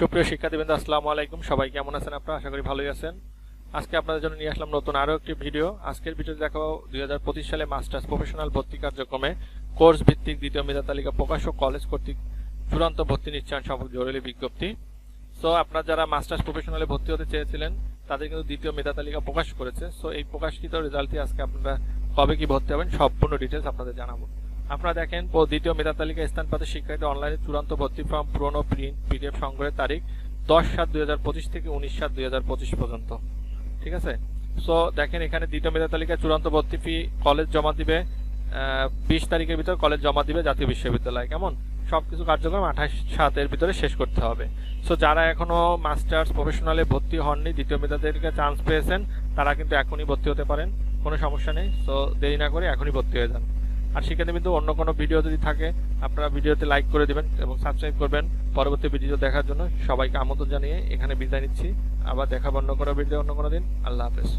সুপ্রিয় শিক্ষার্থীবৃন্দ, আসসালামু আলাইকুম। সবাই কেমন আছেন আপনারা? আশা করি ভালোই আছেন। আজকে আপনাদের জন্য নিয়ে আসলাম নতুন আরও একটি ভিডিও। আজকের ভিডিওতে দেখাবো দুই সালে মাস্টার্স প্রফেশনাল ভর্তি কার্যক্রমে কোর্স ভিত্তিক দ্বিতীয় মেধা তালিকা প্রকাশ ও কলেজ কর্তৃক চূড়ান্ত ভর্তি নিশ্চয়ন সম্পর্কে জরুরি বিজ্ঞপ্তি। সো আপনারা যারা মাস্টার্স প্রফেশনালে ভর্তি হতে চেয়েছিলেন, তাদের কিন্তু দ্বিতীয় মেধা তালিকা প্রকাশ করেছে। সো এই প্রকাশিত রেজাল্টটি আজকে আপনারা কবে কি ভর্তি হবেন, সম্পূর্ণ ডিটেলস আপনাদের জানাব। আপনারা দেখেন দ্বিতীয় মেধা তালিকা স্থান পাতে শিক্ষার্থী অনলাইনে চূড়ান্ত ভর্তি ফর্ম পূরণ ও প্রিন্ট, পিডিএফ সংগ্রহের তারিখ দশ সাত দুই থেকে উনিশ সাত দুই পর্যন্ত। ঠিক আছে? সো দেখেন এখানে দ্বিতীয় মেধা তালিকা চূড়ান্ত ভর্তি ফি কলেজ জমা দিবে বিশ তারিখের ভিতর কলেজ জমা দিবে জাতীয় বিশ্ববিদ্যালয়। কেমন? সব কিছু কার্যক্রম আঠাশ সাতের ভিতরে শেষ করতে হবে। সো যারা এখনও মাস্টার্স প্রফেশনালে ভর্তি হননি, দ্বিতীয় মেধা তালিকা চান্স পেয়েছেন, তারা কিন্তু এখনই ভর্তি হতে পারেন, কোনো সমস্যা নেই। সো দেরি না করে এখনই ভর্তি হয়ে যান। আর কিন্তু অন্য কোনো ভিডিও যদি থাকে, আপনারা ভিডিওতে লাইক করে দেবেন এবং সাবস্ক্রাইব করবেন। পরবর্তী ভিডিও দেখার জন্য সবাইকে আমন্ত্রণ জানিয়ে এখানে বিদায় নিচ্ছি। আবার দেখাবো অন্য কোনো ভিডিও অন্য কোনো দিন। আল্লাহ হাফেজ।